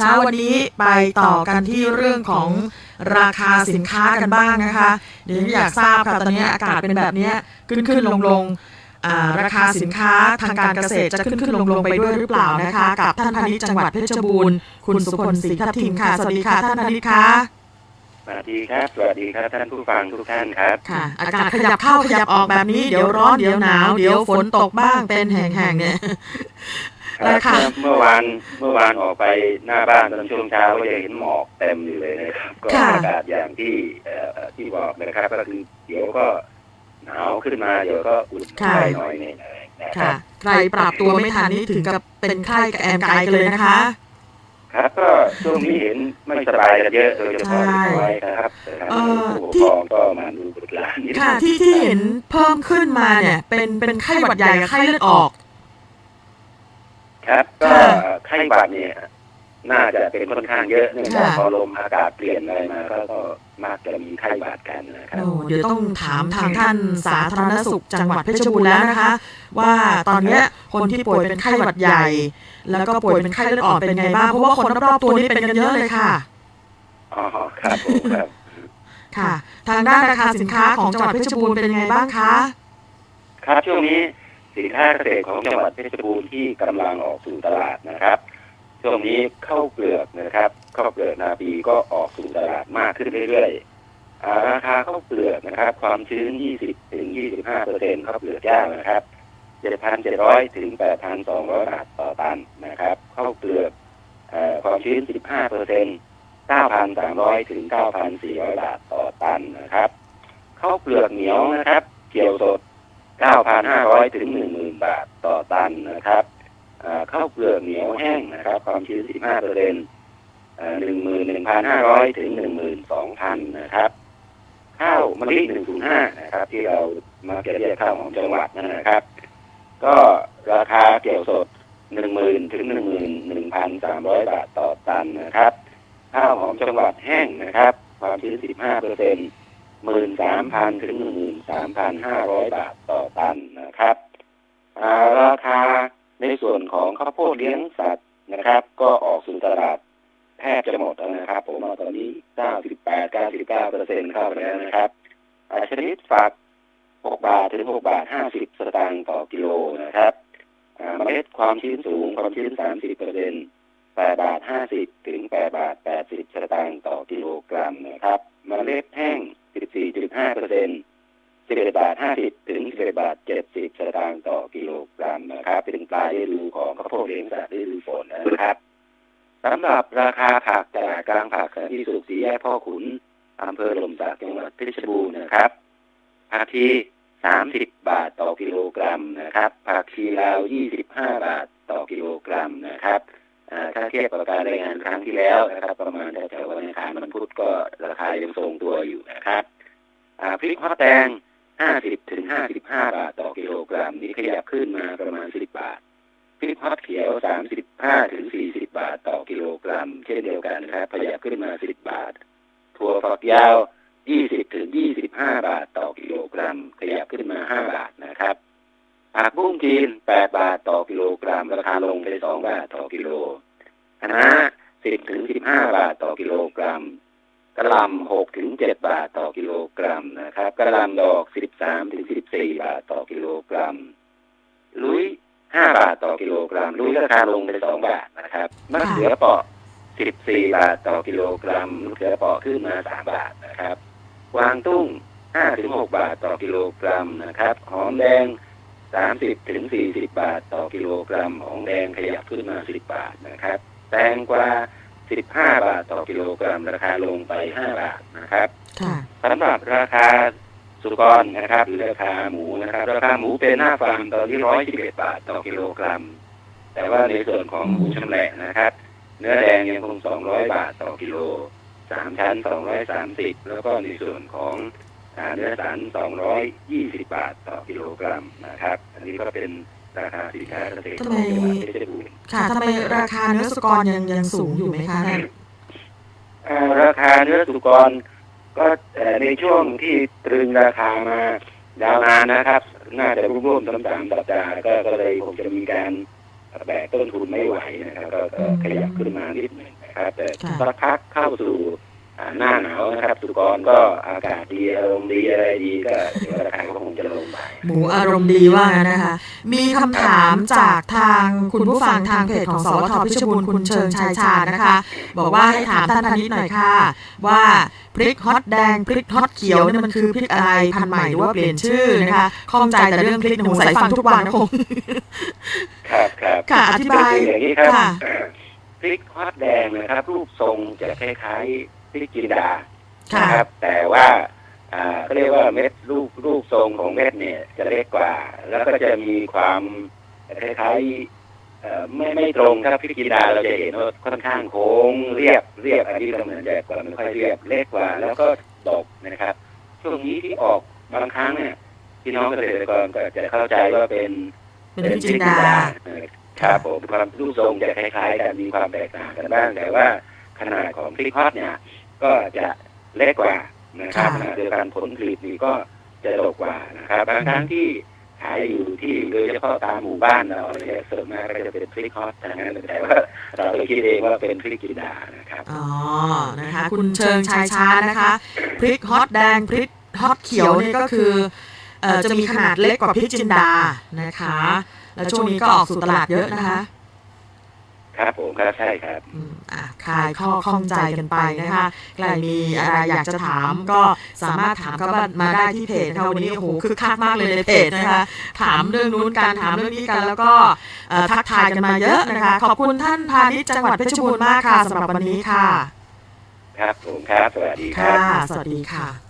เช้าวันนี้ไปต่อกันที่เรื่องของราคาสินค้ากันบ้างนะคะเดี๋ยวอยากทราบค่ะตอนนี้อากาศเป็นแบบเนี้ยขึ้นขึ้นลงลงอ่าราคาสินค้าทางการเกษตรจะขึ้นขึ้นลงลงไปด้วยหรือเปล่านะคะ กับท่านพาณิชย์จังหวัดเพชรบูรณ์คุณสุพลศรีทัพทิมค่ะ สวัสดีค่ะท่านพาณิชย์ค่ะสวัสดีครับ สวัสดีครับท่านผู้ฟังทุกท่านครับค่ะ อากาศขยับเข้าขยับออกแบบนี้เดี๋ยวร้อนเดี๋ยวหนาว เดี๋ยวฝนตกบ้างเป็นแห่งๆเนี่ย ครับค่ะ เมื่อวานเมื่อวานออกไปหน้าบ้านตอนช่วงเช้าก็จะเห็นหมอกเต็มอยู่เลยนะครับ ก็ค่ะ อากาศอย่างที่เอ่อที่บอกนะครับ ก็คือเดี๋ยวก็หนาวขึ้นมาเดี๋ยวก็อุ่นค่ะ ไปหน่อยหนึงนะคค่ะรับใครปรับตัวไม่ทันนี่ถึงกับเป็นไข้กับแอมไกลกันเลยนะคะ ครับก็ช่วงนี้เห็นไม่สบายกันเยอะโดยเฉพาะใช่เด็กน้อยนะครับนะครับเอ่อผู้ปกที่ ครองก็มาดูบุตรหลานนิดค่ะนึงที่ที่เห็นเพิ่มขึ้นมาเนี่ย เป็นเป็นไข้หวัดใหญ่กับไข้เลือดออก ครับ ก็ค่ะไข้หวัดเนี่ย น่าจะเป็นค่อนข้างเยอะเนื่องจากค่ะพอลมอากาศเปลี่ยนอะไรมาก็ก็มักจะมีไข้หวัดกันนะครับโอ้เดี๋ยวต้องถามทางท่านสาธารณสุขจังหวัดเพชรบูรณ์แล้วนะคะ ว่าตอนเนี้ยคนที่ป่วยเป็นไข้หวัดใหญ่ แล้วก็ป่วยเป็นไข้เลือดออกเป็นไงบ้างเพราะว่าคนรอบๆตัวนี้เป็นกันเยอะเลยค่ะอ๋อครับผมครับค่ะ ทางด้านราคาสินค้าของจังหวัดเพชรบูรณ์เป็นยังไงบ้างคะ ครับช่วงนี้ สินค้าเกษตรของจังหวัดเพชรบูรณ์ที่กำลังออกสู่ตลาดนะครับ ช่วงนี้ข้าวเปลือกนะครับข้าวเปลือกนาปีก็ออกสู่ตลาดมากขึ้นเรื่อยๆราคาข้าวเปลือกนะครับ ความชื้น 20 ถึง 25เปอร์เซ็นต์ข้าวเปลือกย่างนะครับ7,700 ถึง 8,200 บาทต่อตันนะครับข้าวเปลือกอความชื้น 15เปอร์เซ็นต์9,300 ถึง 9,400 บาทต่อตันนะครับข้าวเปลือกเหนียวนะครับ เกี่ยวสด 9,500 ถึง 10,000 บาทต่อตันนะครับข้าวเปลือกเหนียวแห้งนะครับ ความชื้น 15เปอร์เซ็นต์11,500 ถึง 12,000 นะครับ ข้าวมะลิ 105 นะครับ ที่เรามาเก็บเรียกข้าวของจังหวัดนั่นนะครับ ก็ราคาเกี่ยวสด 10,000 ถึง 11,300 บาทต่อตันนะครับ ข้าวหอมจังหวัดแห้งนะครับ ความชื้น 15เปอร์เซ็นต์ หมื่นสามพันถึงหนึ่งหมื่นสามพันห้าร้อยบาทต่อตันนะครับราคาในส่วนของข้าวโพดเลี้ยงสัตว์นะครับ ก็ออกสู่ตลาดแทบจะหมดแล้วนะครับ ผมตอนนี้98 99เก้าสิบเก้าเปอร์เซ็นต์เข้าไปแล้วนะครับอาชนิดฝัก6บาทถึง6บาท50สตางค์ต่อกิโลนะครับอ่าเมล็ดความชื้นสูงความชื้น30เปอร์เซ็นต์8บาท50ถึง8บาท80สตางค์ต่อกิโลกรัมนะครับ เมล็ดแห้ สำหรับราคาผักตลาดกลางผักที่สุขสีแยกพ่อขุนอำเภอหล่มสักจังหวัดเพชรบูรณ์นะครับผักชี30บบาทต่อกิโลกรัมนะครับผักชีลาว25บห้าบาทต่อกิโลกรัมนะครับถ้าเทียบกับการรายงานครั้งที่แล้วนะครับ ประมาณแถวๆวันอังคารมันพุธก็ราคายังทรงตัวอยู่นะครับพริกฮอตแดง50ถึง55บห้าบาทต่อกิโลกรัม นี้ขยับขึ้นมาประมาณ10บาท พริกฮอตเขียว 35 ถึง 40 บาทต่อกิโลกรัม เช่นเดียวกันนะครับขยับขึ้นมา 10 บาท ถั่วฝักยาว 20 ถึง 25 บาทต่อกิโลกรัม ขยับขึ้นมา 5 บาทนะครับผักบุ้งจีน 8 บาทต่อกิโลกรัม ราคาลงไป 2 บาทต่อกิโลคะน้า10 ถึง 15 บาทต่อกิโลกรัมกระลำ6ถึง 7 บาทต่อกิโลกรัมนะครับกระลำดอก 13 ถึง 14 บาทต่อกิโลกรัมลุย 5บาทต่อกิโลกรัมลุยราคาลงไป2บาทนะครับมะเขือเปราะ14บาทต่อกิโลกรัมมะเขือเปราะขึ้นมา3บาทนะครับกวางตุ้ง5ถึง6บาทต่อกิโลกรัมนะครับ หอมแดง30ถึง40บาทต่อกิโลกรัม หอมแดงขยับขึ้นมา10บาทนะครับ แตงกวา15บาทต่อกิโลกรัม ราคาลงไป5บาทนะครับค่ะสำหรับราคา สุกรนะครับหรือราคาหมูนะครับ ราคาหมูเป็นหน้าฟาร์มตอนที่111บาทต่อกิโลกรัม แต่ว่าในส่วนของหมูชำแหละนะครับ เนื้อแดงยังคง200บาทต่อกิโลสามชั้น230แล้วก็ในส่วนของอ่าเนื้อสัน220บาทต่อกิโลกรัมนะครับ อันนี้ก็เป็นราคาสินค้าเกษตรของจังหวัดเพชรบูรณ์ค่ะทำไมราคาเนื้อสุกรยังยังสูงอยู่ไหมคะท่านอ่าราคาเนื้อสุกร ก็เอ่อในช่วงที่ตรึงราคามายาวนานนะครับ น่าจะร่วมๆสามสามสัปดาห์ก็ก็เลยคงจะมีการแบกต้นทุนไม่ไหวนะครับก็ก็ขยับขึ้นมานิดหนึ่งนะนะครับ แต่ค่ะสักพักเข้าสู่อ่าหน้าหนาวนะครับ สุกรก็อากาศดีอารมณ์ดีอะไรดีก็เดี๋ยวราคาก็คงจะลงไป หมูอารมณ์ดีว่างั้นนะคะ มีคำถามจากทางคุณผู้ฟังทางเพจของสวทพิชรบูรณ์คุณเชิงชายชาญนะคะ บอกว่าให้ถามท่านพานิชหน่อยค่ะ ว่าพริกฮอตแดงพริกฮอตเขียวเนี่ยมันคือพริกอะไรพันธุ์ใหม่หรือว่าเปลี่ยนชื่อนะคะข้องใจแต่เรื่องพริกในหูใส่ฟังทุกวันนะคงครับครับค่ะอธิบายคืออย่างนี้ครับค่ะพริกฮอตแดงนะครับ รูปทรงจะคล้ายๆพริกจินดาค่ะนะครับแต่ว่าอ่า เขาเรียกว่าเม็ดรูปรูปทรงของเม็ดเนี่ย จะเล็กกว่า แล้วก็จะมีความคล้ายๆเอ่อไม่ไม่ตรงครับพริกจินดาเราจะเห็นว่าค่อนข้างโค้งเรียบเรียบอันนี้ก็เหมือนจะกว่าไม่ค่อยเรียบเล็กกว่า แล้วก็ดกนะครับ ช่วงนี้ที่ออกบางครั้งเนี่ยพี่น้องเกษตรกรก็จะเข้าใจว่าเป็นเป็นพริกจินดาเออครับผมความรูปทรงจะคล้ายๆกันมีความแตกต่างกันบ้างแต่ว่าขนาดของพริกฮอตเนี่ย ก็จะเล็กกว่า นะครับค่ะขณะเดียวกันผลผลิตนี่ก็จะดกกว่านะครับบางครั้งที่ขายอยู่ที่โดยเฉพาะตามหมู่บ้านเราเนี่ยส่วนมากก็จะเป็นพริกฮอตทั้งนั้นแต่ว่าเราไปคิดเองว่าเป็นพริกจินดานะครับอ๋อนะคะ คุณเชิงชายชาญนะคะพริกฮอตแดงพริกฮอตเขียวนี่ก็คือเอ่อจะมีขนาดเล็กกว่าพริกจินดานะคะ แล้วช่วงนี้ก็ออกสู่ตลาดเยอะนะคะ ครับผมครับใช่ครับ อืมอะคลายข้อข้องใจกันไปนะคะใครมีอะไรอยากจะถามก็สามารถถามเข้ามาได้ที่เพจนะคะวันนี้โอ้โหคึกคักมากเลยในเพจนะคะ ถามเรื่องนู้นกันถามเรื่องนี้กันแล้วก็เอ่อทักทายกันมาเยอะนะคะ ขอบคุณท่านพาณิชย์จังหวัดเพชรบูรณ์มากค่ะสำหรับวันนี้ค่ะ ครับผมครับ สวัสดีครัค่ะ บ สวัสดีค่ะ